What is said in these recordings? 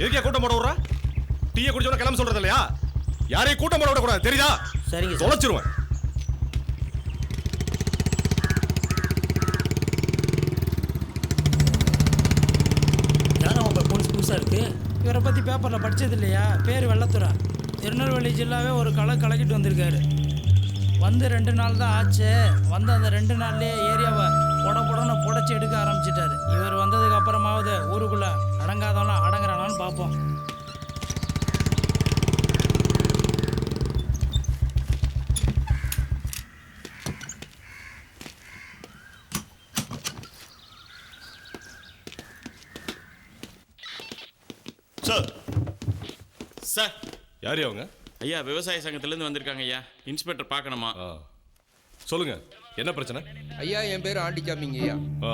எதுக்கே கூட்டம் போட விடுற? டீயை குடிச்சவன கிளம்ப சொல்றது இல்லையா? யாரையும் கூட்டம் போட விடக்கூடாது. தெரியுதா? சரிங்க சார். தொலைச்சிருவேன். புதுசாக இருக்கு? இவரை பற்றி பேப்பரில் படிச்சது இல்லையா? பேர் வெள்ளத்துறா. திருநெல்வேலி ஜில்லாவே ஒரு களை கலக்கிட்டு வந்திருக்காரு. வந்து ரெண்டு நாள் தான் ஆச்சு. வந்து அந்த ரெண்டு நாள்லயே ஏரியாவை புட புடன்னு புடச்சி எடுக்க ஆரம்பிச்சிட்டாரு. இவர் வந்ததுக்கு அப்புறமாவது ஊருக்குள்ள அடங்காதவனா அடங்குறானான்னு பார்ப்போம். சார். சார். யாரு அவங்க ஐயா விவசாய சங்கத்திலேருந்து வந்திருக்காங்க ஐயா. இன்ஸ்பெக்டர் பார்க்கணுமா? ஆ. என்ன பிரச்சனை? ஐயா என் பேர் ஆண்டிக்காமிங்க ஐயா ஆ.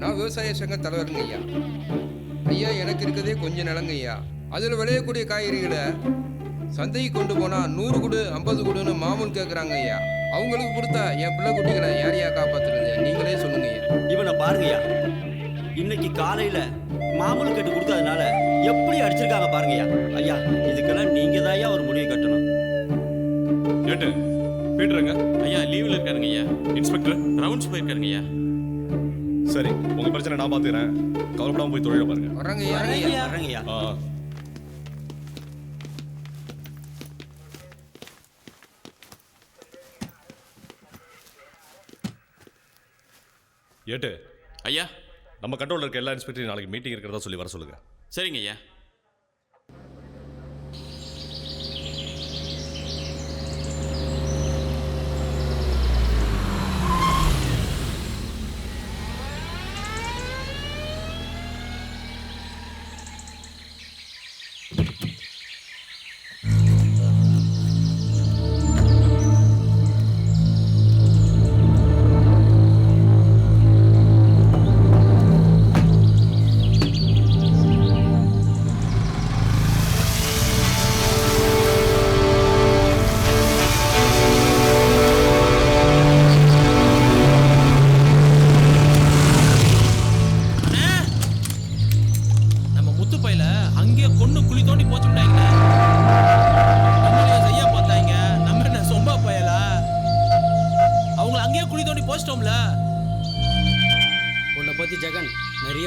நான் விவசாய சங்க தலைவருங்க ஐயா ஐயா எனக்கு இருக்கதே கொஞ்சம் நிலங்க ஐயா அதில் விளையக்கூடிய காய்கறிகளை சந்தைக்கு கொண்டு போனால் நூறு குடு ஐம்பது குடுன்னு மாமூல் கேட்குறாங்க ஐயா அவங்களுக்கு கொடுத்தா என் பிள்ளை குட்டிகளை யார் யா காப்பாத்துறது? நீங்களே சொல்லுங்க ஐயா இவனை பாருங்கய்யா. இன்னைக்கு காலையில மாமூல் கட்டு கொடுத்ததுனால எப்படி அடிச்சிருக்காங்க பாருங்கய்யா. ஐயா இதுக்கெல்லாம் நீங்க தான் ஒரு முடிவு கட்டணும். ஏட்டு பீட்டருங்க ஐயா லீவில் இருக்காருங்க ஐயா. இன்ஸ்பெக்டர் ரவுண்ட்ஸ் போயிருக்காருங்க ஐயா. சரி உங்க பிரச்சனை நான் பாத்துக்கிறேன். கவலைப்படாம போய் தொழில பாருங்க. வர்றாங்க ஐயா ஆ. ஏட்டு ஐயா. நம்ம கண்ட்ரோல்ல இருக்க எல்லா இன்ஸ்பெக்டரையும் நாளைக்கு மீட்டிங் இருக்கிறதா சொல்லி வர சொல்லுங்க. சரிங்க ஐயா.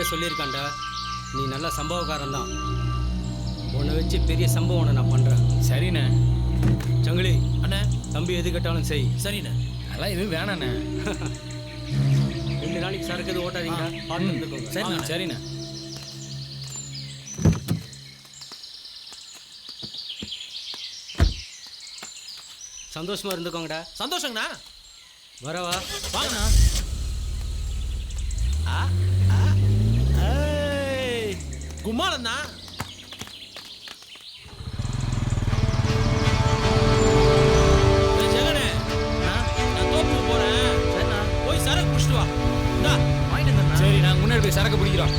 நிறைய சொல்லியிருக்கான்டா. நீ நல்ல சம்பவக்காரன் தான் உன்னை வச்சு பெரிய சம்பவம் ஒன்று நான் பண்ணுறேன் சரிண்ணே. சங்கிலி அண்ணே. தம்பி எது கேட்டாலும் செய். சரிண்ணே. அதெல்லாம் எதுவும் வேணாண்ணே. ரெண்டு நாளைக்கு சரக்கு எதுவும் ஓட்டாதீங்க. பார்த்து இருந்துக்கோங்க. சரிண்ணே சரிண்ணே. சந்தோஷமா இருந்துக்கோங்கடா. சந்தோஷங்கண்ணா. வரவா வாங்கண்ணா. ஆ, ஆ, ஏய், கும்மாளண்ணா ஏய், ஜெகனே, நான் தோப்புக்கு போறேன். போய் சரக்கு குடிச்சிட்டு வா. இந்தா, வாங்கிட்டு வந்துடுறேன். சரி நாங்க முன்னாடி போய் சரக்கு பிடிக்கிறோம்.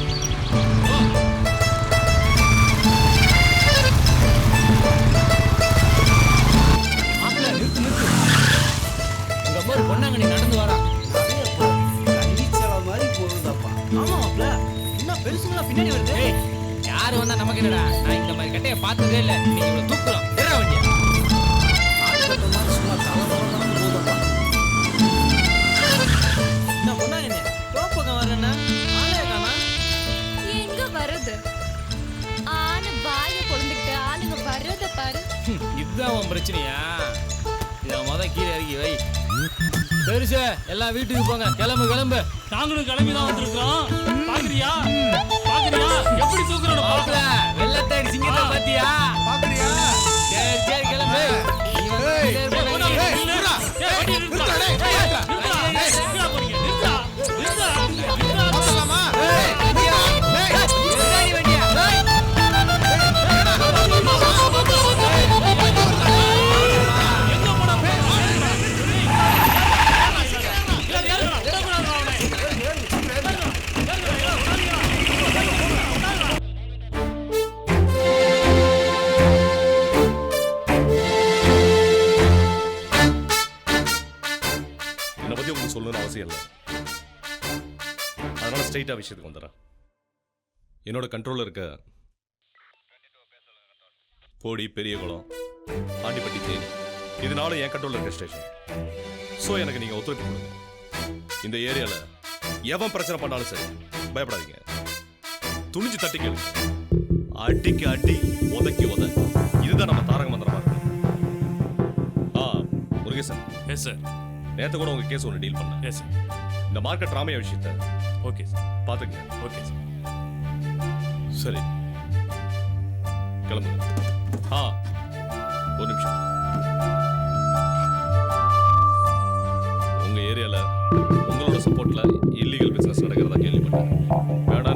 ஒரு பொண்ணாங்க நீ நடந்து வரா மாதிரி போகுதப்பா ஆமா மாப்ள. என்ன பெருசுங்களா பின்னாடி வருது. யாரு வந்தா நமக்கு என்னடா? நான் இந்த மாதிரி கட்டைய பார்த்ததே இல்ல. நீ இவ்வளவு தூக்குறோம். ஆளே காணா எங்க வருது ஆன வாய பொழந்துக்கிட்டு ஆளுங்க வர்றத பாரு. இதுதான் உன் பிரச்சனையா? இதை முத கீழே இறக்கி வை. பெருசு எல்லாம் வீட்டுக்கு போங்க. கிளம்பு கிளம்பு. நாங்களும் கிளம்பி தான் வந்திருக்கோம் பாக்குறியா பாக்குறியா எப்படி தூக்குறோம் மாப்பிள வெள்ளத்தாடி சிங்கத்தை பாத்தியா? விஷயத்துக்கு வந்துடுறேன். என்னோட கண்ட்ரோல்ல இருக்க போடி பெரியகுளம் ஆண்டிப்பட்டி தேனி இதனால என் கண்ட்ரோல்ல இருக்க ஸ்டேஷன் ஸோ எனக்கு நீங்க ஒத்துழைப்பு கொடுங்க. இந்த ஏரியால எவன் பிரச்சனை பண்ணாலும் சரி பயப்படாதீங்க. துணிஞ்சு தட்டி கேளு. அடிக்கு அடி உதைக்கு உத. இதுதான் நம்ம தாரக மந்திரமா இருக்கு. ஆ முருகேசன். எஸ் சார் நேத்து கூட உங்க கேஸ் ஒன்று டீல் பண்ணேன். எஸ் சார் இந்த மார்க்கெட் ராமையா விஷயத்த ஓகே சார் பாத்துக்கங்க. Okay sir. சரி கிளம்புங்க. ஆ ஒரு நிமிஷம். உங்கள் ஏரியாவில் உங்களோட சப்போர்ட்டில் இல்லீகல் பிஸ்னஸ் நடக்கிறதா கேள்விப்பட்டேன். வேணாம்னு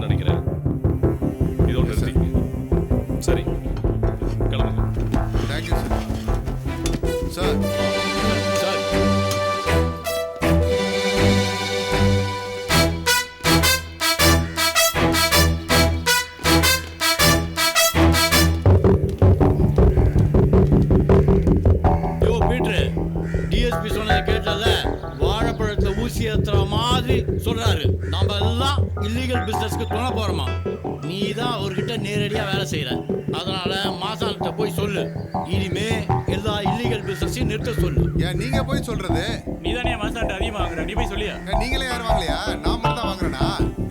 வாங்குற நீ போய் சொல்லியா? நீங்களே யாரும் வாங்கலையா? நான் மட்டும் தான் வாங்குறேனா?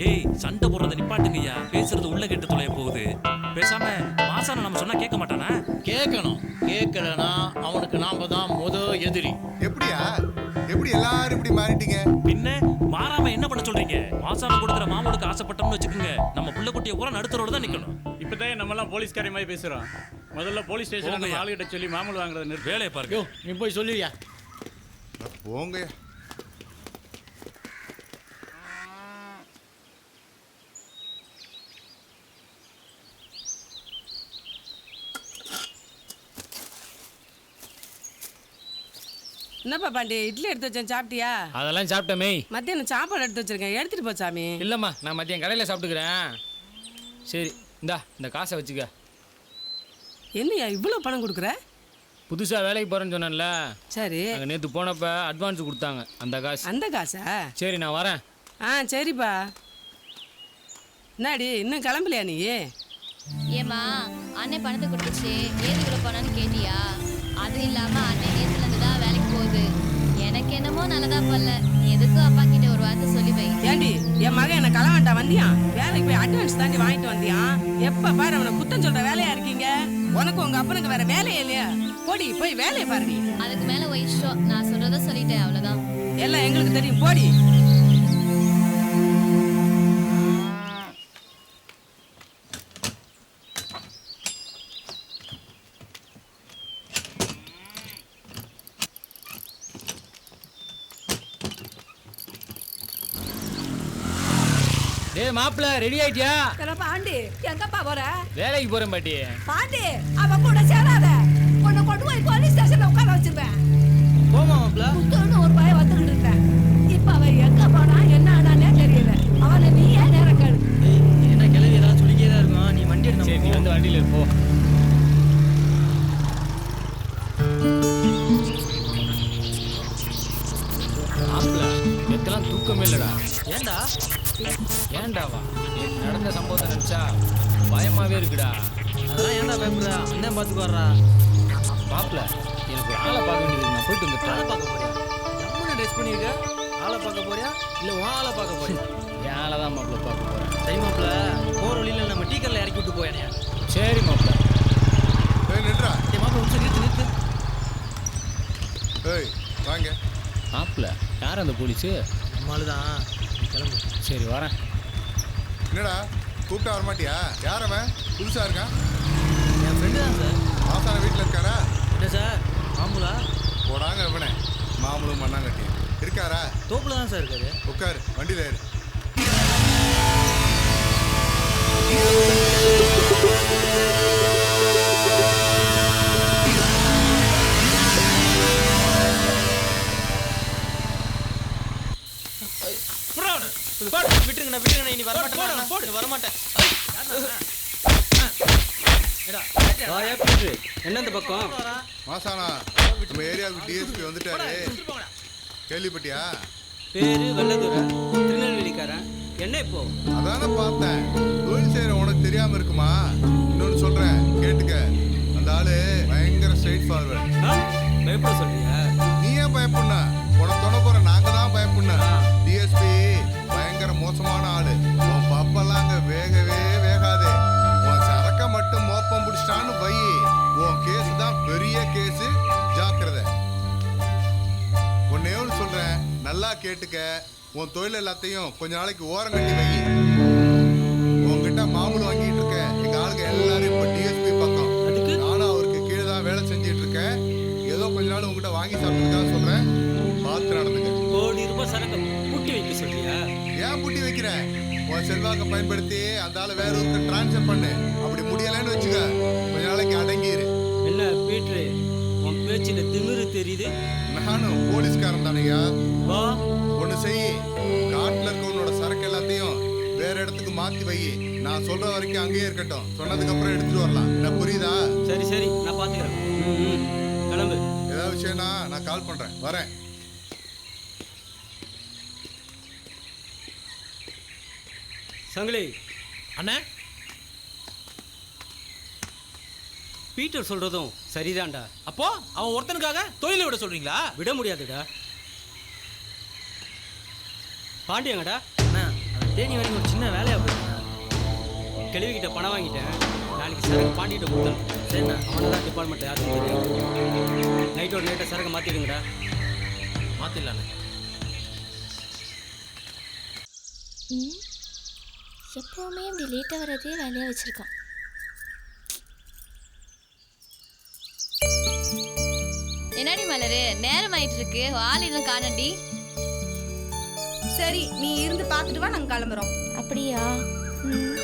ஏய் சண்டை போடுறத நிப்பாட்டுங்கய்யா பேசுறது உள்ள கெட்டு தொலைய போகுது. பேசாம மாசான நம்ம சொன்னா கேட்க மாட்டானா? கேட்கணும். கேட்கலனா அவனுக்கு நாம தான் முத எதிரி. எப்படியா? எப்படி எல்லாரும் இப்படி மாறிட்டீங்க? பின்ன மாறாம என்ன பண்ண சொல்றீங்க? மாசான கொடுக்குற மாமூலுக்கு ஆசைப்பட்டோம்னு வச்சுக்கோங்க. நம்ம புள்ள குட்டிய பூரா நடுத்தரோட தான் நிக்கணும். இப்பதான் நம்ம எல்லாம் போலீஸ்காரி மாதிரி பேசுறோம். முதல்ல போலீஸ் ஸ்டேஷன் போங்கய்யா. ஆளுகிட்ட சொல்லி மாமூல் வாங்குறத வேலையை பாருங்க. நீ போய் சொல்லியா? போங்க என்னப்பா பாண்டி இட்லி எடுத்து வச்சேன் சாப்பிட்டியா? அதெல்லாம் சாப்பிட்டமே மத்தியானம் சாப்பாடு எடுத்து வச்சிருக்கேன். எடுத்துட்டு போ சாமி. இல்லம்மா நான் மதியம் கடையில் சாப்பிட்டுக்கிறேன். சரி இந்தா இந்த காசை வச்சுக்க. என்னய்யா இவ்வளோ பணம் கொடுக்குற? புதுசாக வேலைக்கு போகிறேன்னு சொன்னேன்ல. சரி. அங்கே நேற்று போனப்ப அட்வான்ஸ் கொடுத்தாங்க அந்த காசு. அந்த காசா? சரி நான் வரேன். ஆ சரிப்பா. என்னடி இன்னும் கிளம்பலையா நீ? ஏமா அண்ணன் பணத்தை கொடுத்துச்சு. ஏது இவ்வளோ பணம்னு கேட்டியா? அது இல்லாம அண்ணன் நேத்துல எனக்கு என்னமோ நல்லதா போல. எதுக்கும் அப்பா கிட்ட ஒரு வார்த்தை சொல்லி வை. ஏண்டி என் மகன் என்ன களவாண்டா வந்தியான் வேலைக்கு போய் அட்வான்ஸ் தாண்டி வாங்கிட்டு வந்தியான் எப்ப பாரு அவனை குத்தம் சொல்ற வேலையா இருக்கீங்க? உனக்கு உங்க அப்பனுக்கு வேற வேலையே இல்லையா. போடி போய் வேலையை பாருடி அதுக்கு மேல இஷ்டம். நான் சொல்றத சொல்லிட்டேன் அவ்வளவுதான். எல்லாம் எங்களுக்கு தெரியும். போடி. டேய் மாப்பிள்ள ரெடி ஆயிட்டியா? பாண்டி எங்கப்பா போற? வேலைக்கு போகிறேன் பாட்டி. பாண்டி அவன் கூட சேராத சரி மாப்பிள்ள போகிற வழியில் நம்ம டீக்கரில் இறக்கி விட்டு போயேனே சரி மாப்பிள்ள ஏய் நின்றா ஏய் மாப்பிள்ள ஒரு நிமிஷம் நிறுத்து நிறுத்து ஏய் வாங்க. மாப்பிள்ள யார் அந்த போலீஸு நம்மளால தான் கிளம்பு. சரி வரேன். என்னடா கூப்பிட்டா வரமாட்டியா? யார் அவன்? புதுசா இருக்கான்? என் ஃப்ரெண்டு தான் சார் வீட்டில் இருக்காரா? என்ன சார் மாமூலா? போடாங்க அவனே மாமூலும் மண்ணாங்கட்டி. இருக்காரா? தோப்பில் தான் சார் இருக்காரு. உட்காரு வண்டியில் ஏறு. விட்டுருங்கண்ணா விட்டுருங்கண்ணா இனி வரமாட்டேன் போடு வரமாட்டேன் என்ன இந்த பக்கம் மாசானா நம்ம ஏரியாவுக்கு டிஎஸ்பி வந்துட்டாரு கேள்விப்பட்டியா? பேரு வெள்ளதுரை திருநெல்வேலிக்காரன். என்ன இப்போ? அதானே பார்த்தேன். தொழில் செய்யற உனக்கு தெரியாம இருக்குமா? இன்னொன்னு சொல்றேன் கேட்டுக்க. அந்த ஆளு பயங்கர ஸ்ட்ரைட் ஃபார்வர்ட்? பயப்பட சொல்றியா? நீ ஏன் பயப்படன? உன தொட போற நாங்க தான் பயப்படணும் டிஎஸ்பி பயங்கர மோசமான ஆளு. உன் பப்பெல்லாம் அங்க வேகவே வேகாது. உன் சரக்க மட்டும் மோப்பம் பிடிச்சிட்டான்னு வை. உன் கேஸ் தான் பெரிய கேஸ் ஜாக்கிரதை. ஒன்னே ஒன்று சொல்றேன் நல்லா கேட்டுக்க. உன் தொழில் எல்லாத்தையும் கொஞ்ச நாளைக்கு ஓரம் கட்டி வை. உன்கிட்ட மாமூல் வாங்கிட்டு இருக்க எங்க ஆளுங்க எல்லாரும் இப்ப டிஎஸ்பி பக்கம். நானும் அவருக்கு கீழே தான் வேலை செஞ்சுட்டு இருக்கேன். ஏதோ கொஞ்ச நாள் உங்ககிட்ட வாங்கி சாப்பிட்டுதான் சொல்றேன். பார்த்து நடந்துக்க. கோடி ரூபாய் சரக்கு பூட்டி வைக்க சொல்றியா? ஏன் பூட்டி வைக்கிற? உன் செல்வாக்க பயன்படுத்தி அந்த ஆளை வேற ஊருக்கு டிரான்ஸ்ஃபர் பண்ணு. அப்படி முடியலைன்னு வச்சுக்க. பேச்சில் திமிரு தெரியுது. நானும் போலீஸ்காரன் தானையா? வா. ஒன்று செய் காட்டில் இருக்க உன்னோட சரக்கு எல்லாத்தையும் வேற இடத்துக்கு மாத்தி வை நான் சொல்ற வரைக்கும் அங்கேயே இருக்கட்டும். சொன்னதுக்கு அப்புறம் எடுத்துட்டு வரலாம். என்ன புரியுதா? சரி சரி. நான் ம். கிளம்பு. ஏதாவது விஷயம்னா நான் கால் பண்றேன். வரேன். சங்கிலி. அண்ணே. பீட்டர் சொல்றதும் சரிதான்டா. அப்போ அவன் ஒருத்தனுக்காக தொழிலை விட சொல்றீங்களா? விட முடியாதுடா. பாண்டியங்கடா. அண்ணா அவன் தேனி வரைக்கும் ஒரு சின்ன வேலையா போயிருந்தா கிட்ட பணம் வாங்கிட்டேன். நாளைக்கு சரக்கு பாண்டிகிட்ட கொடுத்தேன். சரிண்ணா. அவனை தான் டிபார்ட்மெண்ட்டில் யாருக்கும் தெரியும். நைட்டோட நைட்டை சரக்கு மாற்றிடுங்கடா மாத்திடலாண்ணே. ம். எப்போவுமே இப்படி லேட்டாக வர்றதே வேலையாக வச்சுருக்கான். என்னடி மலரு? நேரம் ஆயிட்டு இருக்கு ஆள் இன்னும் காணண்டி சரி நீ இருந்து பார்த்துட்டு வா நாங்க கிளம்புறோம். அப்படியா? ம்.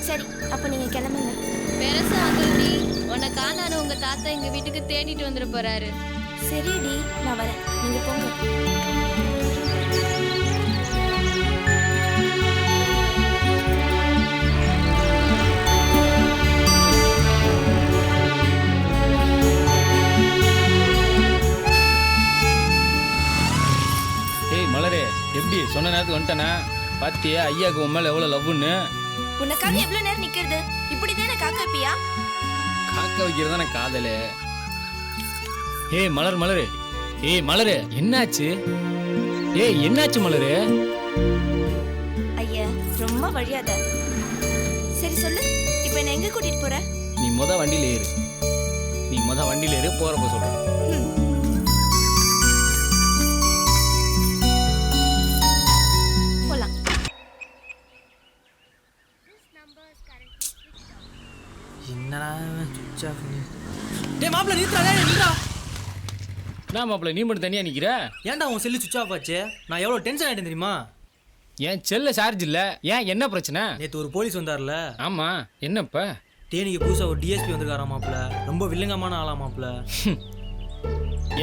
சரி அப்போ நீங்கள் கிளம்புங்க. பெருசா வந்துடி உன்னை காணாத உங்க தாத்தா எங்க வீட்டுக்கு தேடிட்டு வந்துட போறாரு. சரிடி நான் வரேன். நீங்க போங்க. வந்துட்டானே பாத்தியா ஐயாக்கு உன் மேல எவ்வளவு லவ்னு உனக்காக எவ்வளவு நேரம் நிக்கிறது? இப்படி தானே காக்க வைப்பியா? காக்க வைக்கிறது தானே காதலு. ஏய் மலர் மலரு. ஏய் மலரு என்னாச்சு? ஏய் என்னாச்சு மலரு? ஐயா ரொம்ப வழியாத. சரி சொல்லு இப்போ என்ன எங்க கூட்டிட்டு போற? நீ முத வண்டியில ஏறு. நீ முத வண்டியில ஏறு போறப்ப சொல்றேன். என்னடா சுவிட்ச் ஆஃப் டேய் மாப்பிள்ள நிறுத்துறா மாப்பிள்ள நீ மட்டும் தனியா நிக்கிற? ஏன்டா உன் செல்லு சுவிட்ச் ஆஃப் ஆச்சு நான் எவ்வளோ டென்ஷன் ஆகிட்டேன் தெரியுமா? ஏன் செல்ல சார்ஜ் இல்ல. ஏன் என்ன பிரச்சனை? நேற்று ஒரு போலீஸ் வந்தார்ல. ஆமா என்னப்ப? தேனிக்கு புதுசாக ஒரு டிஎஸ்பி வந்திருக்காராம் மாப்பிள்ள ரொம்ப வில்லங்கமான ஆளா மாப்பிள்ள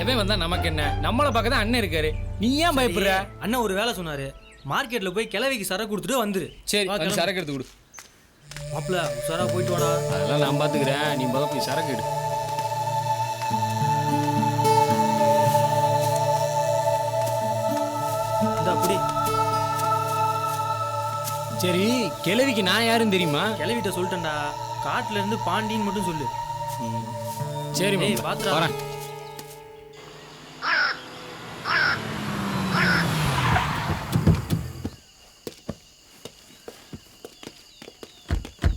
எவன் வந்தா நமக்கு என்ன? நம்மள பார்க்க தான் அண்ணன் இருக்காரு. நீ ஏன் பயப்படுற? அண்ணன் ஒரு வேலை சொன்னாரு. மார்க்கெட்ல போய் கிழவிக்கு சரக்கு கொடுத்துட்டு வந்துரு. சரி. சரக்கு எடுத்து கொடு. மாப்பிள்ள உஷாரா போயிட்டு வாடா. அதெல்லாம் நான் பாத்துக்கிறேன். நீ முத போய் சரக்கு எடு. அப்படி சரி கிழவிக்கு நான் யாருன்னு தெரியுமா? கிளவிட்ட சொல்லிட்டேன்டா. காட்டுல இருந்து பாண்டின்னு மட்டும் சொல்லு. சரி பாத்துடா. வரேன்.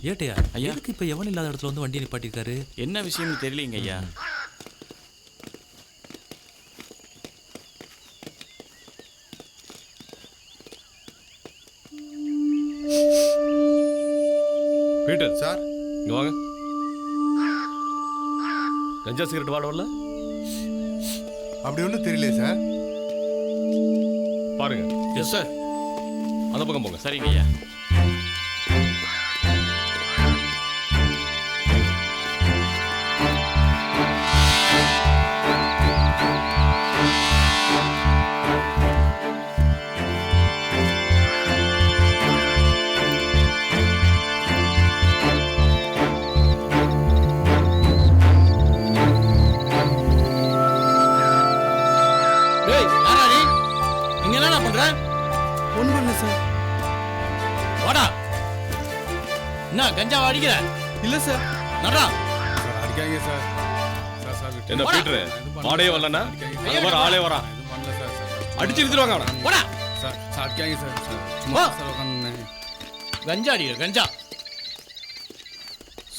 ஏட்டையா? ஐயா. எதுக்கு இப்போ எவன் இல்லாத இடத்துல வந்து வண்டி நிப்பாட்டிருக்காரு என்ன விஷயம்னு தெரியலீங்க ஐயா. பீட்டர் சார் இங்க வாங்க. கஞ்சா சிகரெட் வாட வரல அப்படி ஒன்றும் தெரியலையே சார். பாருங்க. எஸ் சார் அந்த பக்கம் போங்க. சரிங்க ஐயா. கஞ்சா அடிக்கிற இல்லை சார் நடா சார் அடிக்காங்க சார் என்ன பீட்ரு ஆடே வரலன்னா? அங்க வர. ஆளே வரான் அடிச்சு இழுத்துருவாங்க அவனை. போடா. சார் சார் அடிக்காங்க சார் சும்மா சார் உட்காந்துனேன் கஞ்சா அடிக்கிற கஞ்சா.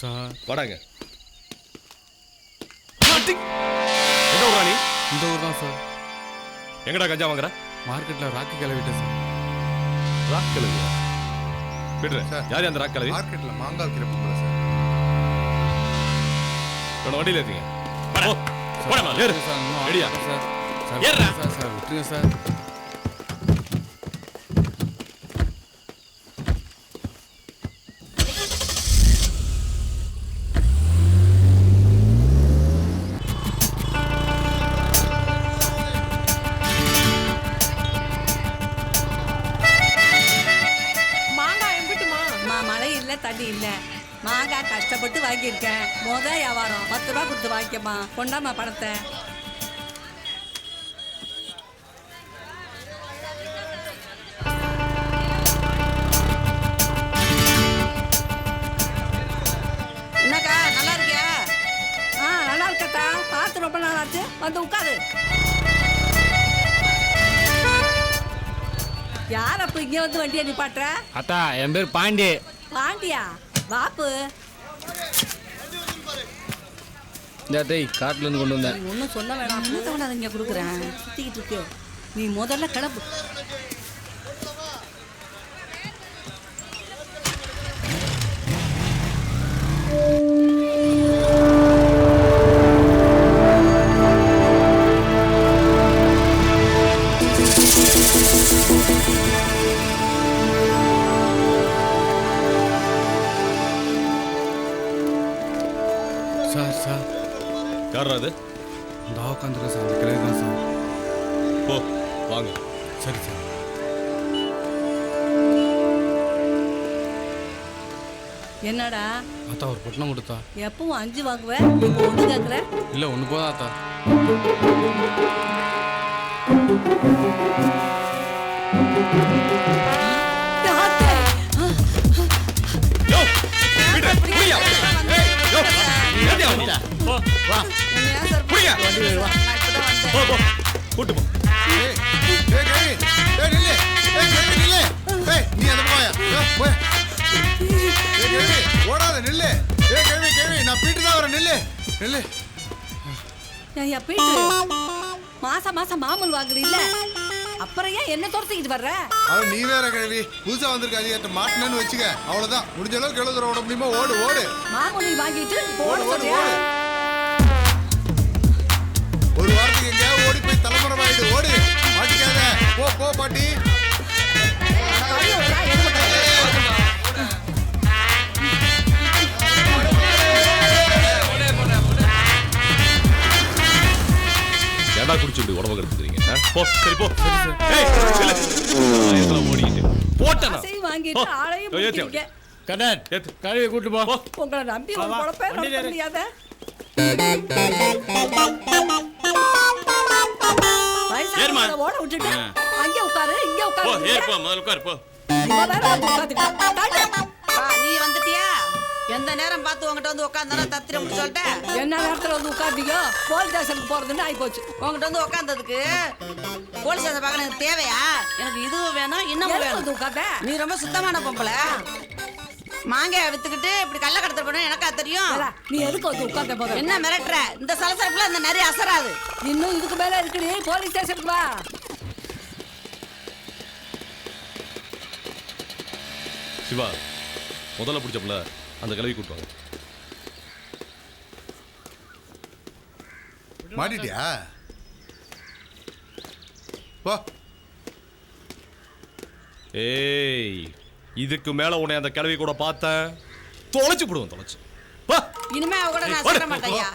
சார் வாடாங்க. என்ன ஊரா நீ? இந்த ஊர் தான் சார் எங்கடா கஞ்சா வாங்குற? மார்க்கெட்டில் ராக்கி கிளவிட்டேன் சார் ராக் கிழவியா யார் அந்த ராக் கிழவி மார்க்கெட்ல மாங்காய் விற்கிற பொம்பளை சார் இவனை வண்டியில் ஏற்றிங்க வாடா. போடா முதல்ல. ஏறு சார் இன்னும் ரெடியா? ஆகல சார் சார் ஏறுடா. சார் சார் விட்டுருங்க சார் மழை தண்ணி இல்ல. மாங்காய் கஷ்டப்பட்டு வாங்கியிருக்கேன். மொத வியாபாரம் பத்து ரூபா கொடுத்து வாங்கிக்கம்மா கொண்டாமா பணத்தை. என்னக்கா நல்லா இருக்கியா? ஆ நல்லா இருக்கட்டா பார்த்து ரொம்ப நாள் வந்து உட்காரு. யார் அப்ப இங்க வந்து வண்டியை நிப்பாட்டுற? அத்தா என் பேர் பாண்டி. பாண்டியா வாப்பு. இந்த டேய் காட்டிலேருந்து கொண்டு வந்தேன். நீ ஒன்றும் சொல்ல வேணாம். மூத்தவனை அதை இங்கே கொடுக்குறேன் சுற்றிக்கிட்டு இருக்கு. நீ முதல்ல கிளம்பு. சார் உட்காந்துருக்கேன் சார். அந்த கிளவி தான் சார். போ வாங்க. சரி சார். என்னடா? அத்தா ஒரு பொட்டணம் கொடுத்தா. எப்பவும் அஞ்சு வாங்குவேன் இப்போ ஒன்று கேட்குற இல்லை ஒன்று போதா அத்தா. யோ வண்டியில போ. வா. புடியா போ போ. கூட்டு போ. ஏய் ஏய் கேவி ஏய் நில்லு. ஏய் கேவி நில்லு. ஏய் நீ அந்த போயா போய் ஏய் கேவி ஓடாத நில்லு. ஏய் கேவி கேவி நான் பீட்டு தான் வரேன் நில்லு. நில்லு. ஐயா போயிட்டு மாசம் மாசம் மாமூல் வாங்குறீல்ல? அப்புறம் ஏன் என்ன துரத்திக்கிட்டு வர்ற? அவன் நீ வேற கேள்வி புதுசா வந்திருக்க அதிகாரத்தை மாட்டினு வச்சுக்க. அவ்வளவுதான். முடிஞ்ச அளவுக்கு எவ்வளவு தூரம் ஓட முடியுமோ? ஓடு ஓடு. நீ வாங்கிட்டு ஓடு ஓடு ஓடு. ஒரு வாரத்துக்கு எங்கேயாவது ஓடி போய் தலைமுறை ஆயிடு. ஓடு. மாட்டிக்காத. போ போ பாட்டி. ஏடா குடிச்சுட்டு உடம்பு ஆ? போ சரி போ ஏய் இல்ல இதெல்லாம் ஓடிக்கிட்டு. போட்டேனா? காசையும் வாங்கிட்டு ஏத்தி பிடிக்கிறீங்க. கண்ணன் கழுவி கூட்டு போ. உங்களை நம்பி ஒரு பொழப்பே நடத்த முடியாத. ஓட விட்டுட்டு அங்க உட்காரு இங்க உட்காரு. ஏறு போ. முதல்ல உட்காரு போ. நீ வந்துட்டியா? எந்த நேரம் பார்த்து உங்ககிட்ட வந்து உட்காந்தாலும் தத்திர முடிச்சு சொல்லிட்டேன். என்ன நேரத்துல வந்து உட்காந்தீங்க போலீஸ் ஸ்டேஷனுக்கு போறதுன்னு ஆகி போச்சு உங்ககிட்ட வந்து உட்காந்ததுக்கு போலீஸ் ஸ்டேஷன் பார்க்க எனக்கு தேவையா? எனக்கு இதுவும் வேணும் இன்னமும் வேணும். உட்காந்த நீ ரொம்ப சுத்தமான பொம்பளை. மாங்காய் வித்துக்கிட்டு இப்படி கள்ள கடத்தல் பண்ண எனக்கா தெரியும். நீ எதுக்கு வந்து உட்காந்த போத என்ன மிரட்டுற? இந்த சலசலப்புல இந்த நிறைய அசராது. இன்னும் இதுக்கு மேல இருக்குடி போலீஸ் ஸ்டேஷனுக்கு வா. சிவா முதல்ல பிடிச்சப்பல அந்த கிளவி கூட்டுவாங்க மாட்டிட்டியா? போ. ஏய் இதுக்கு மேல உன்னை அந்த கிளவி கூட பார்த்தேன். தொலைச்சு போடுவேன் தொலைச்சு. வா இனிமே அவ கூட நான். சேர மாட்டேயா